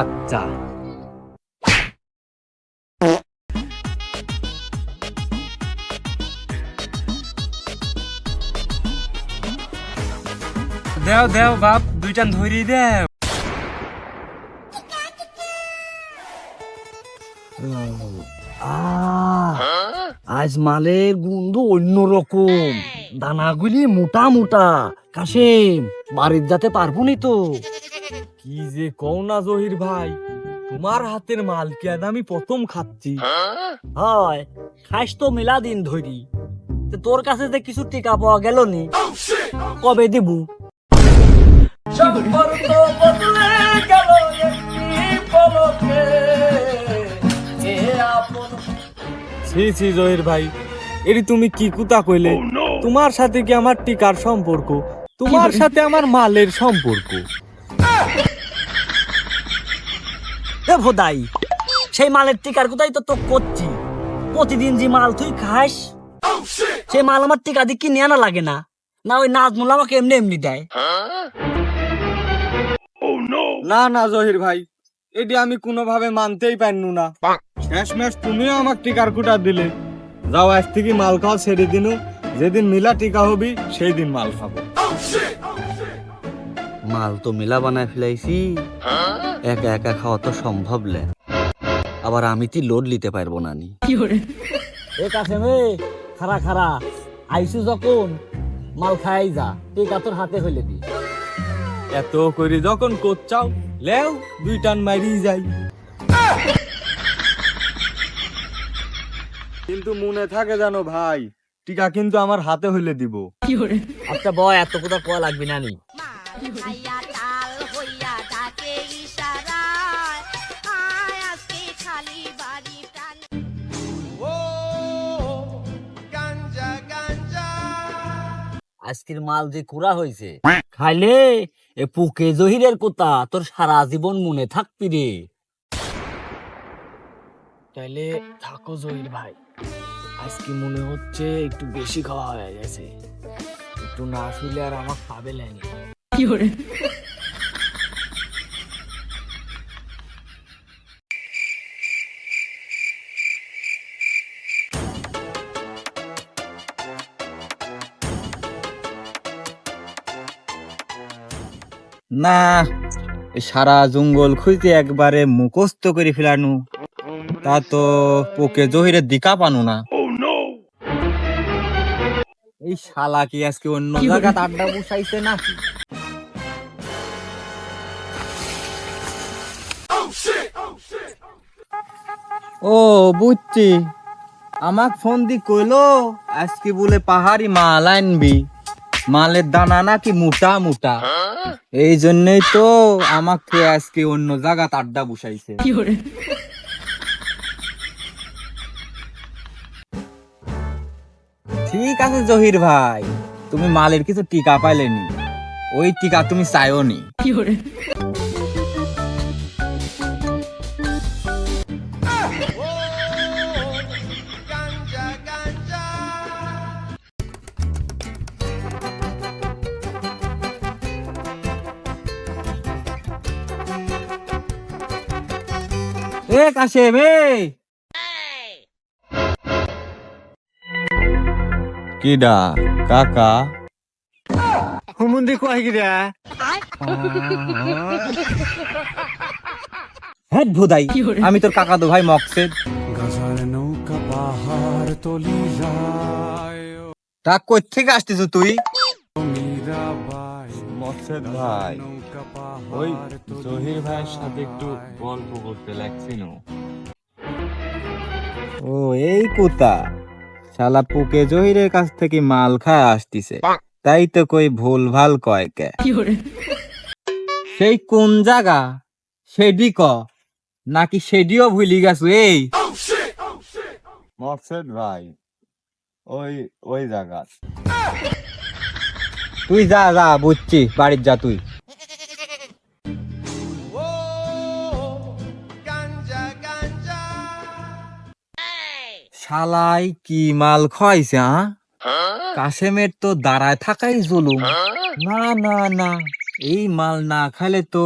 আচ্ছা দেও বাপ, দুইটান ধরি দেও। আজ মালের গন্ধ অন্যরকম। দানাগুলি মোটা মোটা। কাশেম, বাড়ির যাতে পারব নি তো। কি যে কও না জহির ভাই? তোমার হাতের মাল কি আমি প্রথম খাচ্ছি। হয় খাইস তো মেলা দিন ধরি। তোর কাছে যে কিছু টিকা পাওয়া গেল নি কবে দিব? ছি ছি জহির ভাই এরি তুমি কি কুতা কইলে? তোমার সাথে কি আমার টিকার সম্পর্ক? তোমার সাথে আমার মালের সম্পর্ক? এ ভোদাই সেই মালের টিকার কোথায় তো তো করছি প্রতিদিন যে মাল তুই খাস সেই মাল আমার টিকা দিয়ে কিনে আনা লাগে না। না ওই নাজমুল আমাকে এমনি এমনি দেয়। না না জহির ভাই এটি আমি কোনোভাবে মানতেই পারনু না। শেষমেশ তুমিও আমার টিকার কুটা দিলে। যাও আজ থেকে মাল খাওয়া ছেড়ে দিনু। যেদিন মিলা টিকা হবি সেই দিন মাল খাব। মাল তো মেলা বানায় ফেলাইছি। একা একা খাওয়া তো সম্ভব লে। আবার আমি তি লোড নিতে পারব না নি। এ কাছে মে খারা খারা আইসু যখন মাল খাই যা টিকা তোর হাতে হইলে দি। এত করি যখন করছাও লেও দুই টান মারি যাই। কিন্তু মনে থাকে জানো ভাই টিকা কিন্তু আমার হাতে হইলে দিব। আচ্ছা বয় এত কথা কোয়া লাগবে না নি। আজকের মাল যে কুড়া হয়েছে খাইলে এ পুকে জহিরের কথা তোর সারা জীবন মনে থাকবি রে। তাইলে থাকো জহির ভাই। আজকে মনে হচ্ছে একটু বেশি খাওয়া হয়ে গেছে। একটু না শুলে আর আমার পাবে লেনি না সারা জঙ্গল খুঁজতে একবারে মুখস্থ করে ফেলানু। তা তো পোকে জহিরে দিকা পানু না। এই শালা কি আজকে অন্য জায়গা আড্ডা বসাইছে না ও বুঝছি। আমাক ফোন দি কইলো আজকে বলে পাহাড়ি মাল আনবি। মালের দানা নাকি মোটা মোটা। এই জন্যই তো আমাকে আজকে অন্য জায়গা আড্ডা বসাইছে। ঠিক আছে জহির ভাই তুমি মালের কিছু টিকা পাইলেনি ওই টিকা তুমি চাইও নি। এ কাশেম এ কিডা কাকা। হুমুন্দি কয় গিরা হ্যাঁ ভোদাই আমি তোর কাকা দো ভাই মকসেদ। তা কই থেকে আসতেছ তুই? ভাই ওই জহির ভাইয়ের সাথে একটু গল্প করতে লাগছিল ও এই কোতা। শালা পুকে জহিরের কাছ থেকে মাল খায় আসতিছে। তাই তো কই ভুল ভালো কয় কে। সেই কোন জায়গা সেডি ক? নাকি সেডিও ভুলি গেছো এই? মকসেদ ভাই। ওই ওই জায়গা তুই যা যা বুঝছি বাড়ির যা তুই। শালাই কি মাল খাইছে হ্যাঁ কাশেমের তো দাঁড়ায় থাকাই জুলুম। না না না এই মাল না খাইলে তো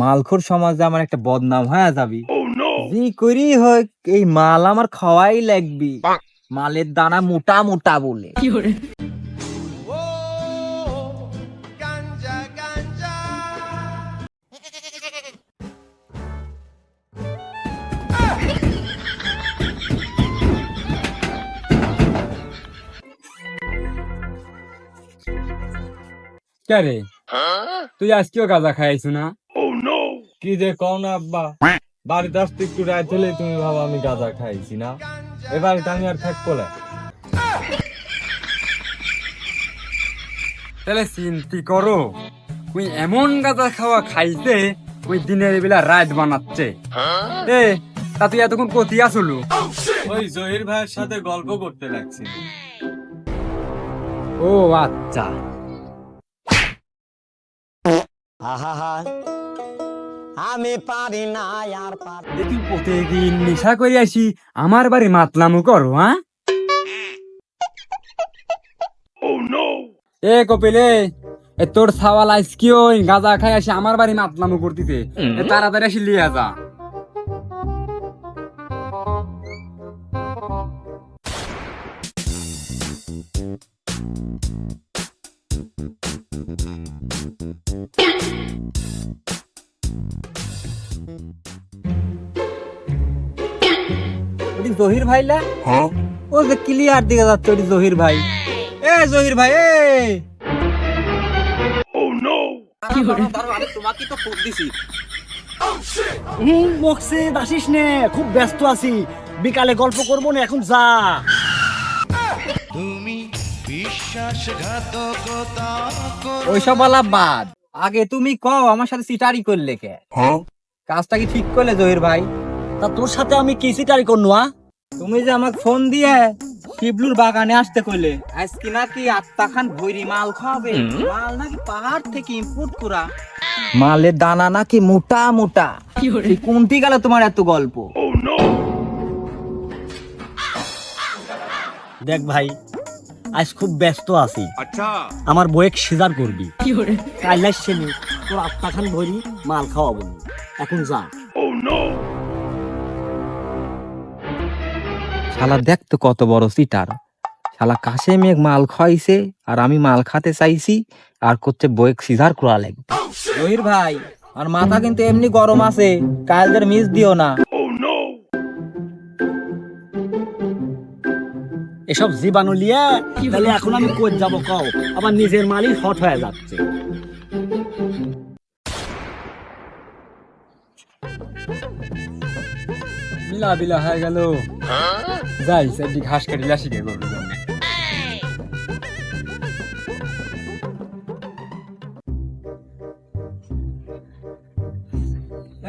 মালখোর সমাজে আমার একটা বদনাম হয়ে যাবি। জি করি হোক এই মাল আমার খাওয়াই লাগবি। মালের দানা মোটা মোটা বলে। কে তুই আজকেও গাঁজা খাইছু না? কি যে কও না আব্বা? বাড়িতে আসতে একটু রাত হলেই তুমি ভাবো আমি গাঁজা খাইছি না? এ বাড়িতে আমি আর থাকব না। তাহলে চিন্তি করো ওই এমন গাঁজা খাওয়া খাইছে ওই দিনের বেলা রাত বানাচ্ছে। এ তা তুই এতক্ষণ কতি আসলু? ওই জহির ভাইয়ের সাথে গল্প করতে লাগছি। ও আচ্ছা। আমি পারি না আর পারি দেখি প্রতিদিন নেশা করে আসি আমার বাড়ি মাতলামু করো হ্যাঁ? এ কপিলে এ তোর সাওয়াল আজকে ওই গাঁজা খাই আসি আমার বাড়ি মাতলামু করতিতে এ তাড়াতাড়ি আসি লিয়া যা। ওটি জহির ভাই লা? ও যে ক্লিয়ার দিকে যাচ্ছে ওটি জহির ভাই। এ জহির ভাই এ। ও নো তোমাকে তো ফোন দিছি। হুম বকছে আসিস নে খুব ব্যস্ত আছি। বিকালে গল্প করব না এখন যা। তুমি ওইসব বলা বাদ। আগে তুমি কও আমার সাথে সিটারি করলে কে? কাজটা কি ঠিক করলে জহির ভাই? তা তোর সাথে আমি কি সিটারি করনু আ? তুমি যে আমাকে ফোন দিয়ে শিবলুর বাগানে আসতে কইলে আজকে নাকি আত্মা খান ভৈরি মাল খাবে মাল নাকি পাহাড় থেকে ইম্পোর্ট করা। মালের দানা নাকি মোটা মোটা। কোনটি গেল তোমার এত গল্প? দেখ ভাই আজ খুব ব্যস্ত আছি। আমার বয়েক সিজার করবি। কাল আসছে নি তোর আত্মা খান ভরি মাল খাওয়াবো। এখন যা। শালা দেখ তো কত বড় সিটার। শালা কাশে মেঘ মাল খাইছে, আর আমি মাল খাতে চাইছি, আর করছে বয়েক সিজার করা লাগবে। ভাই, আর মাথা কিন্তু এমনি গরম আছে, কালদের মিস দিও না। এসব জীবাণু লিয়ে, তাহলে এখন আমি কোচ যাব কও, আমার নিজের মালই হট হয়ে যাচ্ছে। মিলা বিলা হয়ে গেল। যাই সেটি ঘাস কাটিলা শিখে করব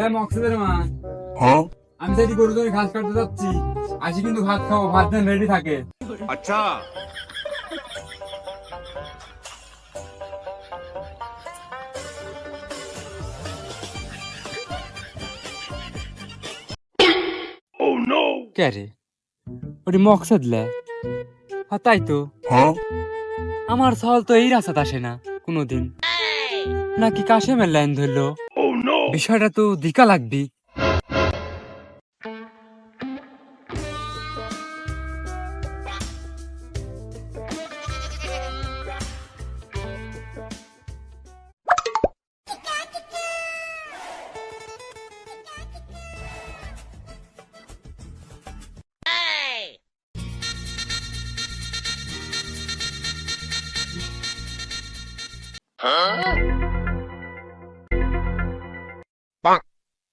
এ মকসুদের মা। আমি সেটি গরু ধরে ঘাস কাটতে যাচ্ছি। আসি কিন্তু ভাত খাব ভাত রেডি থাকে। কে রে ওটি মকসদ লে। হ্যাঁ তাই তো। আমার সল তো এই রাস্তাত আসে না কোনোদিন। নাকি কাশেমের লাইন ধরলো? বিষয়টা তো দিকা লাগবি।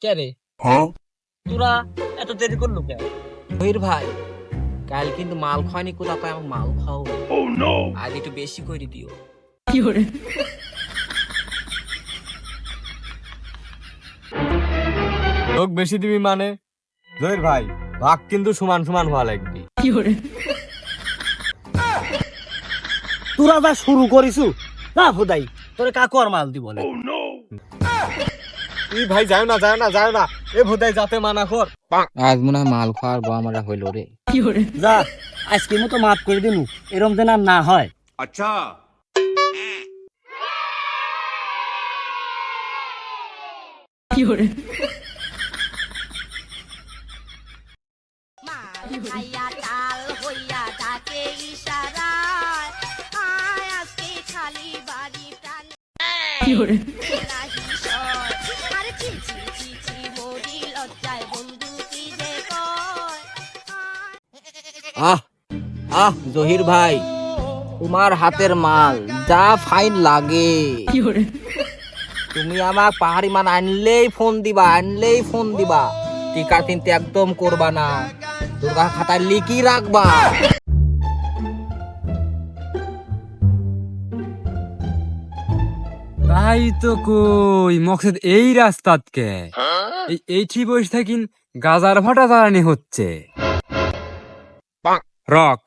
কে রে? তোরা এত দেরি করল কেন? জহির ভাই কাল কিন্তু মাল খাওয়ানি কোথা পায় আমাকে মাল খাও আজ একটু বেশি করে দিও। লোক বেশি দিবি মানে? জহির ভাই ভাগ কিন্তু সমান সমান হওয়া লাগবে। তোরা যা শুরু করিছু না ভুদাই তোরে কাকু আর মাল দিব oh, ই ভাই না যাও না না। এ ভোদাই যাতে মানা কর। আজ মনে হয় মাল খাওয়ার বা আমরা হইল রে। কি হরে যা আজকে মতো মাফ করে দিনু এরম যেন না হয়। আচ্ছা। কি হরে আহ আহ জহির ভাই তোমার হাতের মাল যা ফাইন লাগে। তুমি আমাক পাহাড়ি মান আনলেই ফোন দিবা আনলেই ফোন দিবা। টিকা কিন্তু একদম করবা না। দুর্গা খাতায় লিখি রাখবা। তাই তো কই মকসদ এই রাস্তাত কে এই এইটি বসে থাকিন গাজার ভাটা জ্বালানি হচ্ছে রক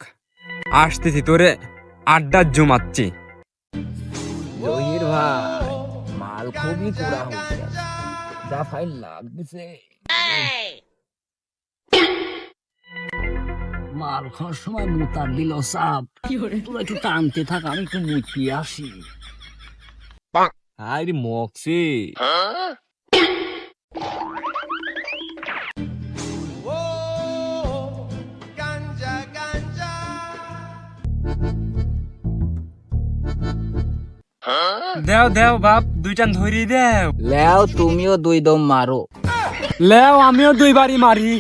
আসতেছি তোরে আড্ডা জমাচ্ছি। জহির ভাই মাল খুবই পুরা হয়েছে। যা ফাইন লাগতেছে। মাল খাওয়ার সময় মুতার দিল সাপ। তোরা একটু টানতে থাক আমি একটু মুতিয়ে আসি। আরে মক্সি দেও দেও বাপ দুইটান ধরি দেও। লেও তুমিও দুই দম মারো। লেও আমিও দুই দুইবারই মারি।